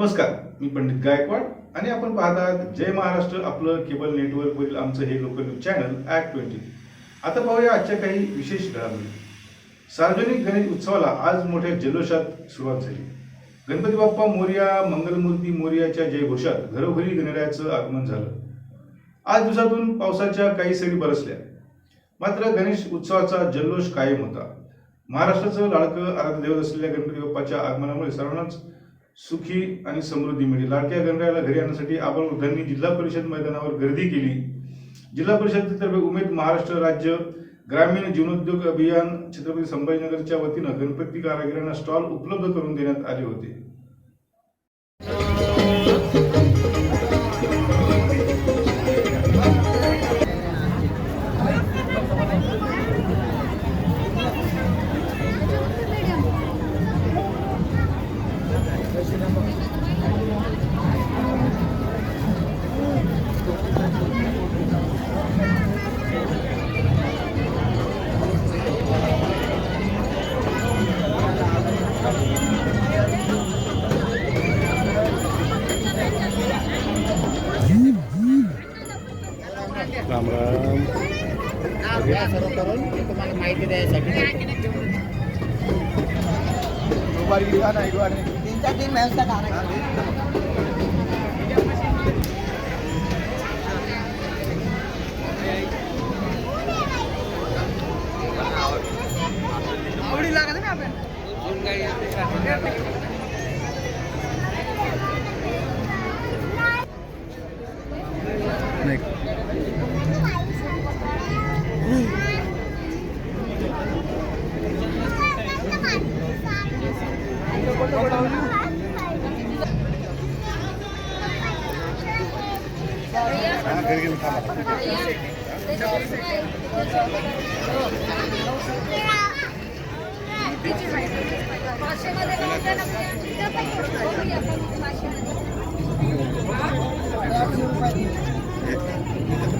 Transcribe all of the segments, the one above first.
नमस्कार मी पंडित गायकवाड आणि आपण पाहत आहात जय महाराष्ट्र आपलं केबल नेटवर्कवरील आमचं हे local news channel act twenty. आता पाहूया आजच्या काही विशेष घडामोडी. सार्वजनिक गणेश उत्सवाला आज मोठ्या जल्लोषात सुरुवात झाली. गणपती बाप्पा मोर्या मंगलमूर्ती मोर्याच्या जयघोषात घरोघरी गणरायाचं आगमन झालं. आज दिवसातून पावसाच्या काही सरी बरसल्या. मात्र गणेश उत्सवाचा जल्लोष कायम होता. महाराष्ट्राचं लाडकं आराध्य दैवत असलेल्या गणपती बाप्पाच्या आगमनामुळे सर्वांनाच सुखी आणि समृद्धी मिळेल. लाडक्या गणरायाला घरी आणण्यासाठी आपण वृद्धांनी जिल्हा परिषद मैदानावर गर्दी केली. जिल्हा परिषदेतर्फे उमेद महाराष्ट्र राज्य ग्रामीण जीवनोद्योग अभियान छत्रपती संभाजीनगरच्या वतीनं गणपती कारागिरांना स्टॉल उपलब्ध करून देण्यात आले होते. राम राम सर्व करून ते तुम्हाला माहिती द्यायसाठी तीनच्या तीन व्यवस्था करायची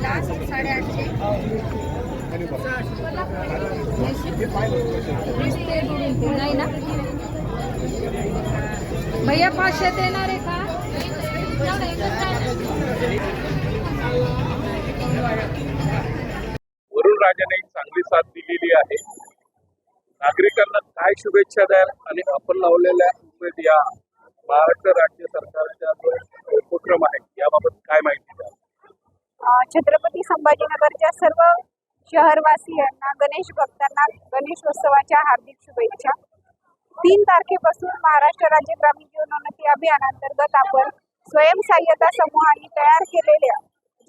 Last साडेआठशे नाही ना भैया पाचशे देणार आहे का? वरुण राजाने चांगली साथ दिलेली आहे. नागरिकांना काय शुभेच्छा द्याल आणि आपण लावलेल्या उमेद या महाराष्ट्र राज्य सरकारच्या जो उपक्रम आहे याबाबत काय माहिती द्याल? छत्रपती संभाजीनगरच्या सर्व शहरवासियांना गणेश भक्तांना गणेशोत्सवाच्या हार्दिक शुभेच्छा. तीन तारखेपासून महाराष्ट्र राज्य ग्रामीण जीवनोन्नती अभियानांतर्गत आपण स्वयंसहाय्यता समूहाने तयार केलेल्या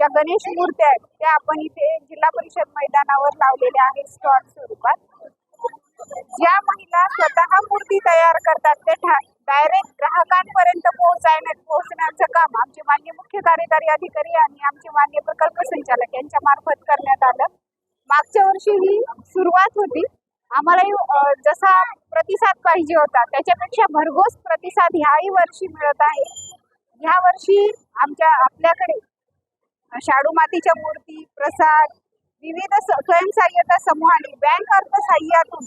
ज्या गणेश मूर्त्या आहेत त्या आपण इथे जिल्हा परिषद मैदानावर लावलेल्या आहेत स्टॉल स्वरूपात. ज्या महिला स्वतः मूर्ती तयार करतात ते डायरेक्ट ग्राहकांपर्यंत पोहोचायला पोहोचण्याचं काम आमचे मान्य मुख्य कार्यकारी अधिकारी आणि आमचे मान्य प्रकल्प संचालक यांच्या मार्फत करण्यात आलं. मागच्या वर्षी ही सुरुवात होती. आम्हालाही जसा प्रतिसाद पाहिजे होता त्याच्यापेक्षा भरघोस प्रतिसाद ह्याही वर्षी मिळत आहे. ह्या वर्षी आमच्या आपल्याकडे शाडू मातीच्या मूर्ती प्रसाद विविध स- स्वयंसहाय्यता समूहाने बँक अर्थसहाय्यातून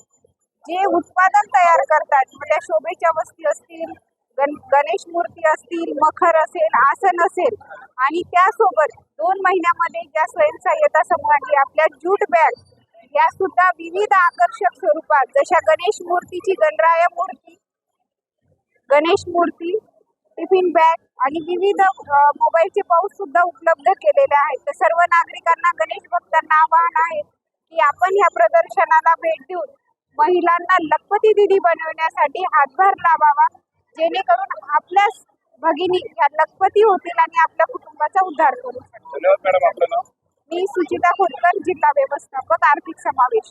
जे उत्पादन तयार करतात म्हणजे शोभेच्या वस्ती असतील गण गणेश मूर्ती असतील मखर असेल आसन असेल आणि त्यासोबत दोन महिन्यामध्ये ज्या स्वयंसहाय्यता समूहांनी आपल्या ज्यूट बॅग या सुद्धा विविध आकर्षक स्वरूपात जशा गणेश मूर्तीची गणराया मूर्ती गणेश मूर्ती टिफिन बॅग आणि विविध मोबाईलचे पाऊच सुद्धा उपलब्ध केलेले आहेत. तर सर्व नागरिकांना गणेश भक्तांना आवाहन आहे की आपण ह्या प्रदर्शनाला भेट देऊन महिलांना लखपती दिदी बनवण्यासाठी हातभार लावावा जेणेकरून आपल्याच भगिनी ह्या लखपती होतील आणि आपल्या कुटुंबाचा उद्धार करू नाव? मी सुचिता खोतकर जिल्हा व्यवस्थापक आर्थिक समावेश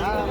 Yeah.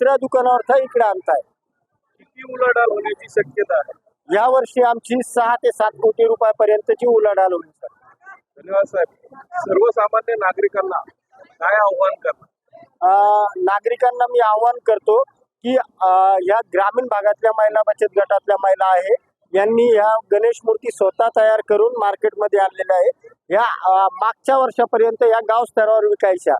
दुसऱ्या दुकानावर इकडे आणताय. किती उलाढाल होण्याची शक्यता आहे? या वर्षी आमची सहा ते सात कोटी रुपयापर्यंतची उलाढाल होईल सर. धन्यवाद साहेब. सर्वसामान्य नागरिकांना काय आव्हान करणार? नागरिकांना मी आवाहन करतो की या ग्रामीण भागातल्या महिला बचत गटातल्या महिला आहे यांनी ह्या गणेश मूर्ती स्वतः तयार करून मार्केटमध्ये आणलेल्या आहे. या मागच्या वर्षापर्यंत या गाव स्तरावर विकायच्या.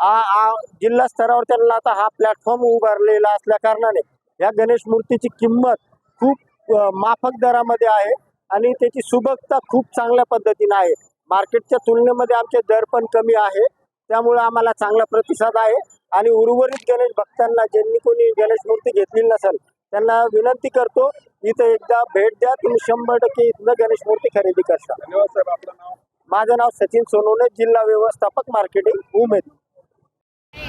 जिल्हा स्तरावर त्यांना आता हा प्लॅटफॉर्म उभारलेला असल्या कारणाने या गणेश मूर्तीची किंमत खूप माफक दरामध्ये आहे आणि त्याची सुबकता खूप चांगल्या पद्धतीने आहे. मार्केटच्या तुलनेमध्ये आमचे दर पण कमी आहे. त्यामुळे आम्हाला चांगला प्रतिसाद आहे आणि उर्वरित गणेश भक्तांना ज्यांनी कोणी गणेश मूर्ती घेतलेली नसेल त्यांना विनंती करतो इथं एकदा भेट द्या तुम्ही शंभर टक्के इथनं गणेश मूर्ती खरेदी करता धन्यवाद साहेब. आपलं नाव? माझं नाव सचिन सोनवणे जिल्हा व्यवस्थापक मार्केटिंग उमेद.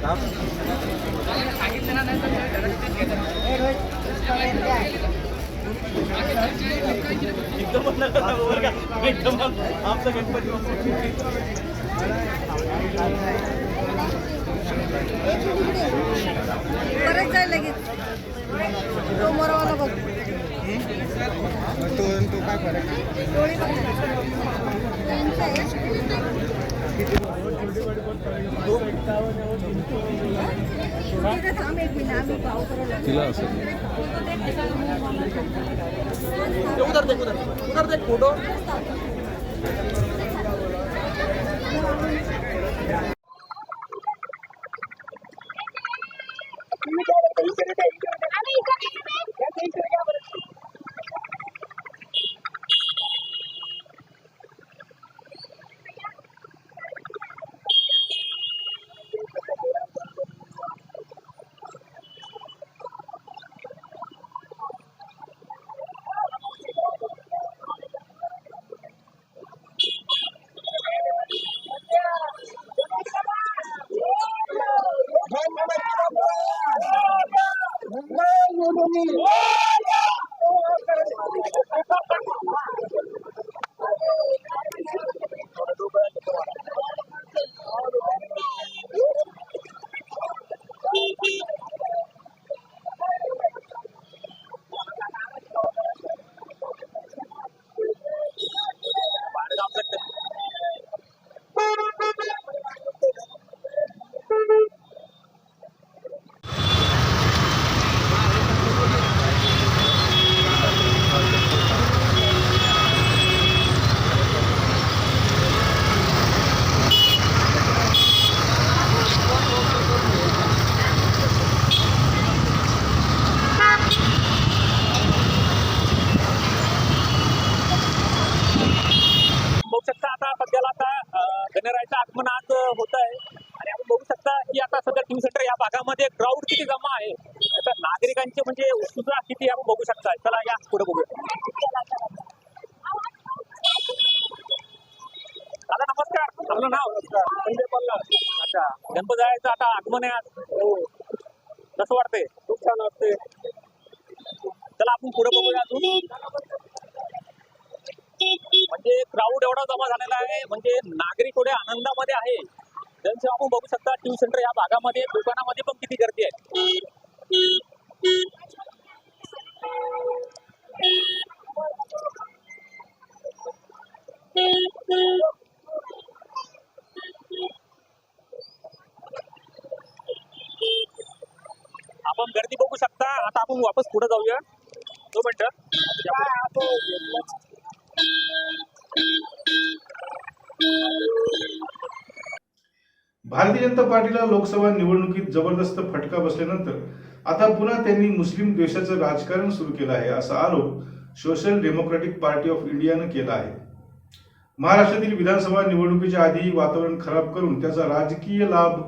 दहा दहा रुपये पुढं तू परत जाईल लगेच. तो बघ. डोळे तो काय आहे. तिथं थांब एक मिनिट आम्ही भाव करायला बघू शकता आता सध्याला आता अं, गणरायाचं आगमन आज होत आहे आणि आपण बघू शकता की आता सध्या टीव्ही सेंटर या भागामध्ये क्राऊड किती जमा आहे? आता नागरिकांचे म्हणजे उत्सुकता किती आपण बघू शकता. चला या पुढे बघूया. दादा नमस्कार. आपलं नाव? संजय पल्लव. अच्छा. गणपती आता आगमन आहे आज. हो. कसं वाटतंय? खूप छान वाटते चला आपण पुढे बघूया अजून. म्हणजे क्राऊड एवढा जमा झालेला आहे. म्हणजे नागरिक एवढे आनंदामध्ये आहे. त्यांचं आपण बघू शकता ट्यूब सेंटर या भागामध्ये दुकानामध्ये पण किती गर्दी आहे. आपण गर्दी बघू शकता. आता आपण वापस पुढे जाऊया. दो मिनटं आपण भारतीय जनता पार्टीला लोकसभा निवडणुकीत जबरदस्त फटका बसल्यानंतर आता पुन्हा त्यांनी मुस्लिम द्वेषाचं राजकारण सुरू केलं आहे असा आरोप सोशल डेमोक्रेटिक पार्टी ऑफ इंडियानं केला आहे. महाराष्ट्रातील विधानसभा निवडणुकीच्या आधी वातावरण खराब करून त्याचा राजकीय लाभ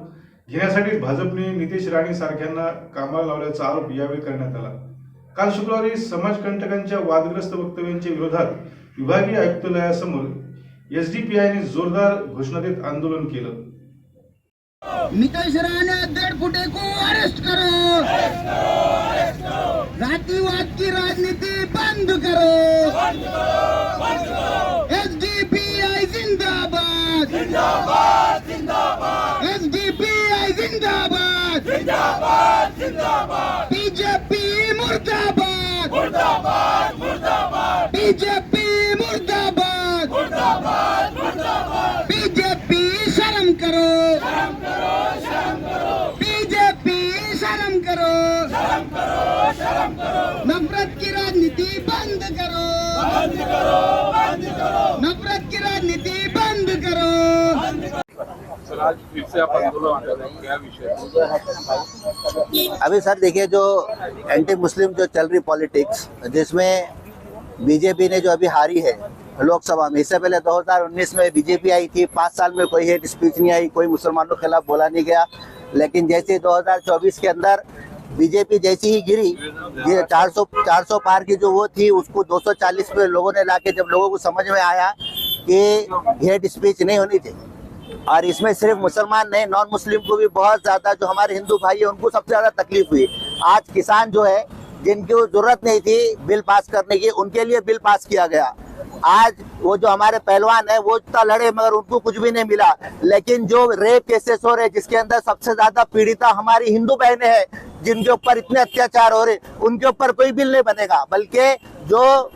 घेण्यासाठी भाजपने नितेश राणे सारख्यांना कामाला लावल्याचा आरोप यावेळी करण्यात आला. काल शुक्रवारी समाजकंटकांच्या वादग्रस्त वक्तव्यांच्या विरोधात विभागीय आयुक्तालयासमोर एसडीपीआयने जोरदार घोषणा देत आंदोलन केलं. नितेश राणे डेढ़ फुटे को अरेस्ट करो। जातिवाद की राजनीति बंद करो। एस डी पी आई जिंदाबाद। एस डी पी आई जिंदाबाद। बीजेपी मुर्दाबाद। बीजेपी मुर्दाबाद। शर्म करो। बीजेपी शर्म करो। नफरत की राजनीति बंद करो। नफरत की राजनीति बंद करो। सर आज फिर से आप आंदोलन कर रहे हैं क्या विषय अभी सर देखिए जो एंटी मुस्लिम जो चल रही पॉलिटिक्स जिसमें बीजेपी ने जो अभी हारी है लोकसभा में। इससे पहले 2019 में बीजेपी आई थी। पाँच साल में कोई हेट स्पीच नहीं आई, कोई मुसलमानों के खिलाफ बोला नहीं गया। लेकिन जैसे 2024 के अंदर बीजेपी जैसी ही गिरी, ये 400 400 पार की जो वो थी, उसको 240 पे लोगों ने लाके जब लोगों को समझ में आया कि हेट स्पीच नहीं होनी चाहिए। और इसमें सिर्फ़ मुसलमान नहीं नॉन मुस्लिम को भी बहुत ज़्यादा, जो हमारे हिंदू भाई है, उनको सबसे ज़्यादा तकलीफ़ हुई। आज किसान जो है, जिनको ज़रूरत नहीं थी बिल पास करने की, उनके लिए बिल पास किया गया। आज वो जो हमारे पहलवान है, वो इतना लड़े, मगर उनको कुछ भी नहीं मिला। लेकिन जो रेप केसेस हो रहे जिसके अंदर सबसे ज़्यादा पीड़िता हमारी हिंदू बहने हैं, जिनके ऊपर इतने अत्याचार हो रहे, उनके ऊपर कोई बिल नहीं बनेगा। बल्कि जो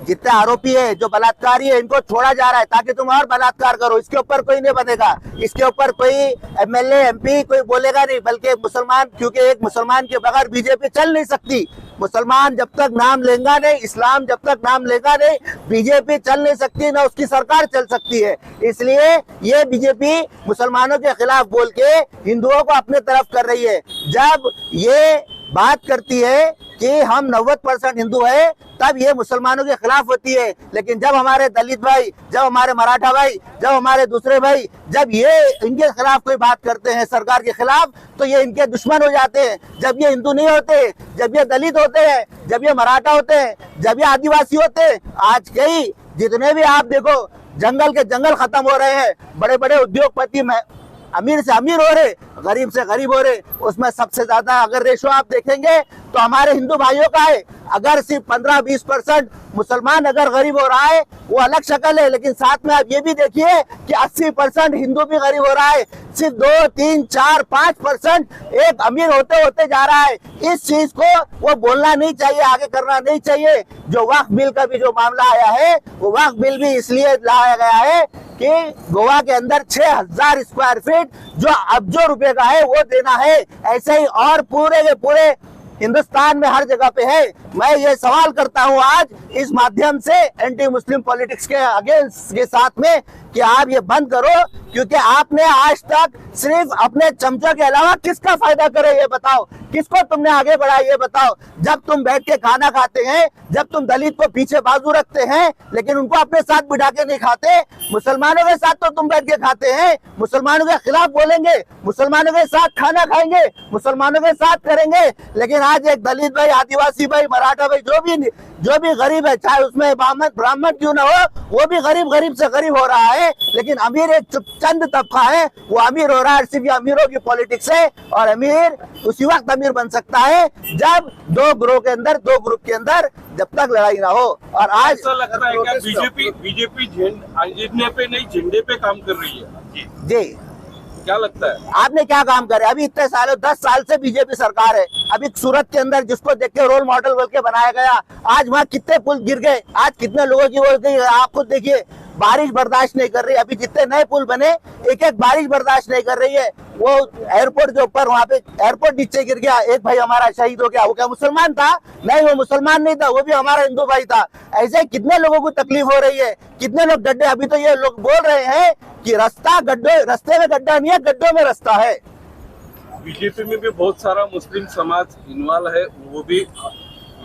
जितने आरोपी है, जो बलात्कारी है, इनको छोड़ा जा रहा है ताकि तुम और बलात्कार करो। इसके ऊपर कोई नहीं बनेगा। इसके ऊपर कोई एमएलए एमपी कोई बोलेगा नहीं, बल्कि मुसलमान, क्योंकि एक मुसलमान के बगैर बीजेपी चल नहीं सकती। मुसलमान जब तक नाम लेगा नहीं, इस्लाम जब तक नाम लेगा नहीं बीजेपी चल नहीं सकती, ना उसकी सरकार चल सकती है। इसलिए ये बीजेपी मुसलमानों के खिलाफ बोल के हिंदुओं को अपने तरफ़ कर रही है। जब ये बात करती है कि हम 90 परसेंट हिंदू है, तब ये मुसलमानों के खिलाफ होती है। लेकिन जब हमारे दलित भाई, जब हमारे मराठा भाई, जब हमारे दूसरे भाई, जब ये इनके खिलाफ कोई बात करते हैं सरकार के खिलाफ तो ये इनके दुश्मन हो जाते हैं। जब ये हिंदू नहीं होते, जब ये दलित होते हैं, जब ये मराठा होते हैं, जब ये आदिवासी होते हैं, आज कई, जितने भी आप देखो, जंगल के जंगल खत्म हो रहे हैं। बड़े बड़े उद्योगपति अमीर से अमीर हो रहे गरीब से गरीब हो रहे, उसमें सबसे ज़्यादा अगर रेशो आप देखेंगे तो हमारे हिंदू भाइयों का है, अगर सिर्फ़ पंद्रह बीस परसेंट मुसलमान अगर गरीब हो रहा है, वो अलग शक्ल है, लेकिन साथ में आप ये भी देखिए कि अस्सी परसेंट हिंदू भी गरीब हो रहा है, सिर्फ़ दो, तीन, चार, पाँच परसेंट एक अमीर होते होते जा रहा है। इस चीज़ को वो बोलना नहीं चाहिए, आगे करना नहीं चाहिए। जो वक्फ बिल का भी जो मामला आया है, वो वक्फ बिल भी इसलिए लाया गया है कि गोवा के अंदर 6000 स्क्वायर फीट जो अब्जो रुपए का है, वो देना है। ऐसे ही और पूरे के पूरे हिंदुस्तान में हर जगह पे है। मैं ये सवाल करता हूँ आज इस माध्यम से एंटी मुस्लिम पॉलिटिक्स के अगेंस्ट के साथ में कि आप ये बंद करो, क्योंकि आपने आज तक सिर्फ़ अपने चमचों के अलावा किसका फ़ायदा करे ये बताओ। किसको तुमने आगे बढ़ाया ये बताओ। जब तुम बैठ के खाना खाते हैं, जब तुम दलित को पीछे बाजू रखते हैं, लेकिन उनको अपने साथ बिठा के नहीं खाते, मुसलमानों के साथ तो तुम बैठ के खाते हैं, मुसलमानों के खिलाफ बोलेंगे, मुसलमानों के साथ खाना खाएँगे, मुसलमानों के साथ करेंगे। लेकिन आज एक दलित भाई, आदिवासी भाई, मराठा भाई, जो भी जो भी गरीब है चाहे उसमें ब्राह्मण ब्राह्मण क्यों ना हो वो भी गरीब गरीब से गरीब हो रहा है। लेकिन अमीर एक चंद तबका है। वो अमीर हो रहा है सिर्फ़ ये अमीरों की पॉलिटिक्स है। और अमीर उसी वक्त अमीर बन सकता है जब दो ग्रोह के अंदर दो ग्रुप के अंदर जब तक लड़ाई ना हो। और आज ऐसा लगता है क्या? बीजेपी बीजेपी झंडे पे नहीं झंडे पे काम कर रही है। जी। क्या लगता है? आपने क्या काम करे? अभी इतने सालों दस साल से बीजेपी सरकार है। अभी सूरत के अंदर जिसको देख के रोल मॉडल बोल के बनाया गया, आज वहाँ कितने पुल गिर गए, आज कितने लोगों की बोल गई, आप खुद देखिए। बारिश बर्दाश्त नहीं कर रही। अभी जितने नए पुल बने एक एक बारिश बर्दाश्त नहीं कर रही है। वो एयरपोर्ट के ऊपर, वहाँ पे एयरपोर्ट नीचे गिर गया। एक भाई हमारा शहीद हो गया। वो क्या मुसलमान था? नहीं, वो मुसलमान नहीं था। वो भी हमारा हिंदू भाई था। ऐसे कितने लोगों को तकलीफ़ हो रही है? कितने लोग गड्ढे अभी तो ये लोग बोल रहे हैं कि रास्ता गड्ढे, रस्ते में गड्ढा नहीं है, गड्ढों में रास्ता है। बीजेपी में भी बहुत सारा मुस्लिम समाज इन्वॉल्व है। वो भी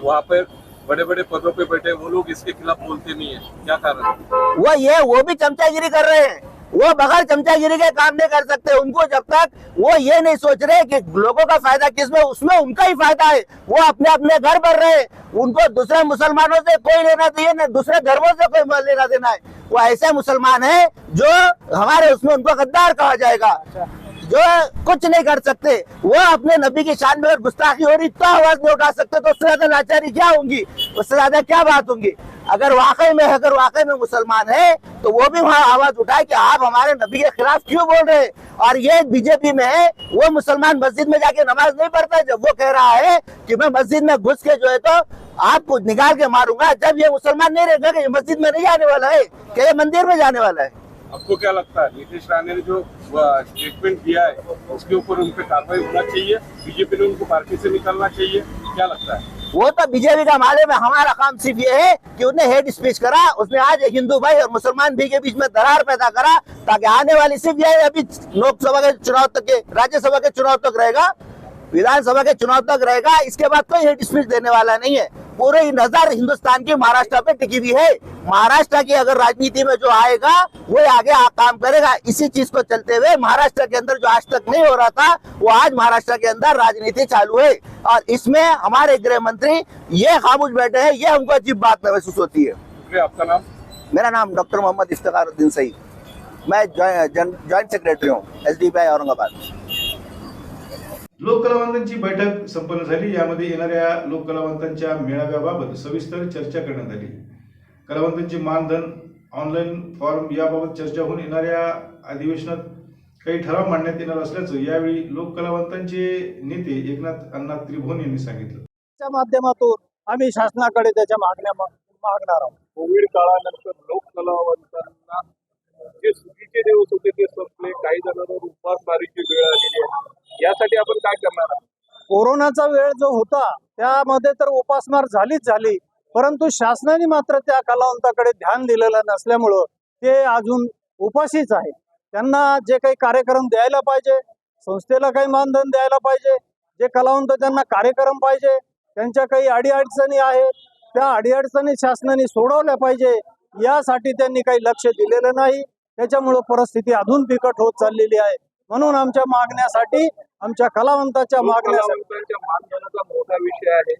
वहाँ पे बड़े बड़े पदों पे बैठे वो लोग इसके खिलाफ बोलते नहीं है। क्या कारण है? वो ये वो भी चमचागिरी कर रहे हैं। वो बगैर चमचागिरी के काम नहीं कर सकते। उनको जब तक वो ये नहीं सोच रहे कि लोगों का फ़ायदा किसमें उसमें उनका ही फ़ायदा है। वो अपने अपने घर भर रहे। उनको दूसरे मुसलमानों से कोई लेना चाहिए न दूसरे धर्मों से कोई लेना देना है वो ऐसे मुसलमान है जो हमारे उसमें उनको गद्दार कहा जाएगा। जो कुछ नहीं कर सकते। वो अपने नबी की शान में अगर गुस्ताखी हो रही तो आवाज़ नहीं उठा सकते तो उससे ज़्यादा लाचारी क्या होंगी? उससे ज़्यादा क्या बात होंगी? अगर वाकई में, अगर वाकई में मुसलमान है तो वो भी वहाँ आवाज़ उठाए कि आप हमारे नबी के खिलाफ क्यों बोल रहे हैं? और ये बीजेपी में है, वो मुसलमान मस्जिद में जाके नमाज़ नहीं पढ़ता, जब वो कह रहा है कि मैं मस्जिद में घुस के जो है तो आपको निकाल के मारूँगा, जब ये मुसलमान नहीं रहेगा कि मस्जिद में नहीं जाने वाला है कि ये मंदिर में जाने वाला है? आपको क्या लगता है? नीतीश राणे ने जो स्टेटमेंट दिया है, उसके ऊपर उन पे कार्रवाई होना चाहिए? बीजेपी ने उनको पार्टी से निकालना चाहिए? क्या लगता है? वो तो बीजेपी का मालूम है, हमारा काम सिर्फ़ ये है कि उसने हेड स्पीच करा उसने आज हिंदू भाई और मुसलमान भी के बीच में दरार पैदा करा, ताकि आने वाली सिर्फ़ ये अभी लोकसभा के चुनाव तक के, राज्यसभा के चुनाव तक रहेगा, विधानसभा के चुनाव तक रहेगा, इसके बाद कोई हेड स्पीच देने वाला नहीं है। पूरी नज़र हिंदुस्तान की महाराष्ट्र पे टिकी हुई है। महाराष्ट्र की अगर राजनीति में जो आएगा वो आगे आ, काम करेगा। इसी चीज़ को चलते हुए महाराष्ट्र के अंदर जो आज तक नहीं हो रहा था वो आज महाराष्ट्र के अंदर राजनीति चालू है। और इसमें हमारे गृह मंत्री ये खामोश बैठे हैं ये हमको अजीब बात महसूस होती है। आपका नाम? मेरा नाम डॉक्टर मोहम्मद उद्दीन सईद। मैं जॉइंट सेक्रेटरी हूँ एस डी औरंगाबाद। लोककलावंतांची बैठक संपन्न झाली. यामध्ये येणाऱ्या लोककलावंतांच्या मेळाव्याबाबत सविस्तर चर्चा करण्यात आली. कलावंतांचे मानधन ऑनलाईन फॉर्म याबाबत चर्चा होऊन येणाऱ्या अधिवेशनात काही ठराव मांडण्यात येणार असल्याचं यावेळी लोककलावंतांचे नेते एकनाथ अण्णा त्रिभुवन यांनी सांगितलं. माध्यमातून आम्ही शासनाकडे त्याच्या मागण्या मागणार आहोत. कोविड काळानंतर लोक कलावंतांना जे सुगीचे दिवस होते ते संपले. काही जणांवर उपासमारीची वेळ आलेली आपण काय करणार कोरोनाचा वेळ जो होता त्यामध्ये तर उपासमार झालीच झाली. परंतु शासनाने मात्र त्या कलावंताकडे ध्यान दिलेलं नसल्यामुळं ते अजून उपाशीच आहे. त्यांना जे काही कार्यक्रम द्यायला पाहिजे संस्थेला काही मानधन द्यायला पाहिजे जे कलावंत त्यांना कार्यक्रम पाहिजे त्यांच्या काही अडीअडचणी आहेत त्या अडीअडचणी शासनाने सोडवल्या पाहिजे यासाठी त्यांनी काही लक्ष दिलेलं नाही. त्याच्यामुळं परिस्थिती अजून बिकट होत चाललेली आहे. म्हणून आमच्या मागण्यासाठी आमच्या कलावंताच्या मागण्यासाठी. मानधनाचा मोठा विषय आहे.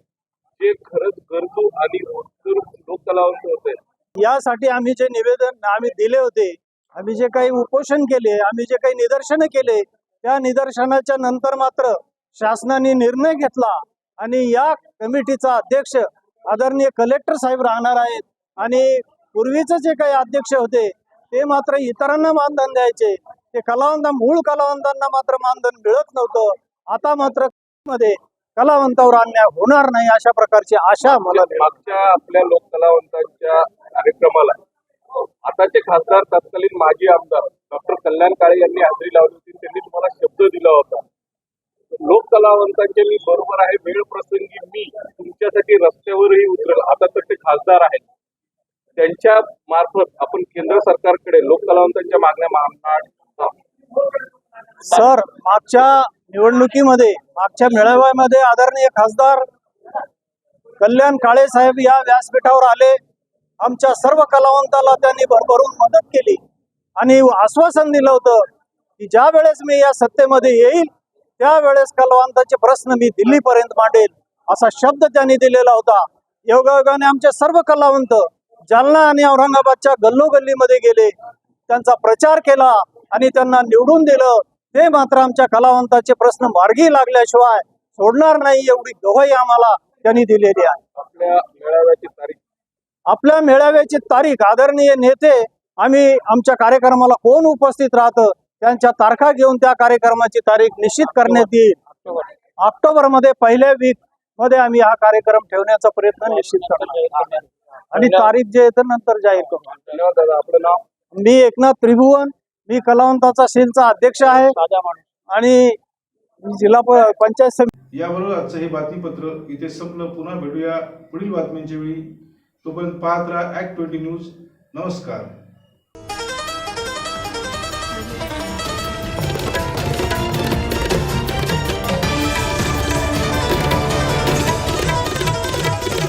जे खरंच गरजू आणि होतकरू लोक कलावंत होते. यासाठी आम्ही जे निवेदन आम्ही दिले होते आम्ही जे काही उपोषण केले आम्ही जे काही निदर्शनं केले त्या निदर्शनाच्या नंतर मात्र शासनाने निर्णय घेतला आणि या कमिटीचा अध्यक्ष आदरणीय कलेक्टर साहेब राहणार आहेत. आणि पूर्वीचे जे काही अध्यक्ष होते ते मात्र इतरांना मानधन द्यायचे. ते कलावंत मूळ कलावंतांना मात्र मानधन मिळत नव्हतं. आता मात्रमध्ये कलावंतावर अन्याय होणार नाही अशा प्रकारची आशा मला मागच्या आपल्या लोक कलावंतांच्या कार्यक्रमाला आताचे खासदार तत्कालीन माजी आमदार डॉक्टर कल्याण काळे यांनी हजेरी लावली होती. त्यांनी तुम्हाला शब्द दिला होता. लोक कलावंतांचे मी बरोबर आहे. वेळ प्रसंगी मी तुमच्यासाठी रस्त्यावरही उतरेल. आता तर ते खासदार आहेत. त्यांच्या मार्फत आपण केंद्र सरकारकडे लोक कलावंतांच्या मागण्या मानणार सर मागच्या निवडणुकीमध्ये मागच्या मेळाव्यामध्ये आदरणीय खासदार कल्याण काळे साहेब या व्यासपीठावर आले. आमच्या सर्व कलावंताला त्यांनी भरभरून मदत केली. आणि आश्वासन दिलं होतं की ज्या वेळेस मी या सत्तेमध्ये येईल त्यावेळेस कलावंताचे प्रश्न मी दिल्लीपर्यंत मांडेल असा शब्द त्यांनी दिलेला होता. योगायोगाने आमचे सर्व कलावंत जालना आणि औरंगाबादच्या गल्लोगल्लीमध्ये गेले. त्यांचा प्रचार केला. आणि त्यांना निवडून दिलं. ते मात्र आमच्या कलावंताचे प्रश्न मार्गी लागल्याशिवाय सोडणार नाही एवढी गवाही आम्हाला त्यांनी दिलेली आहे. आपल्या मेळाव्याची तारीख. आपल्या मेळाव्याची तारीख आदरणीय नेते आम्ही आमच्या कार्यक्रमाला कोण उपस्थित राहतं त्यांच्या तारखा घेऊन त्या कार्यक्रमाची तारीख निश्चित करण्यात येईल. ऑक्टोबरमध्ये पहिल्या वीकमध्ये आम्ही हा कार्यक्रम ठेवण्याचा प्रयत्न निश्चित करणार. आणि तारीख जे आहे ते नंतर जाहीर करू धन्यवाद दादा. आपलं नाव? मी एकनाथ त्रिभुवन. मी कलावंताचा सेलचा अध्यक्ष आहे. आणि जिल्हा पंचायत समिती याबरोबर आजचं हे बातमीपत्र इथे संपलं. पुन्हा भेटूया पुढील बातम्यांच्या वेळी. तोपर्यंत पाहत राहा ऍक्ट ट्वेंटी न्यूज नमस्कार.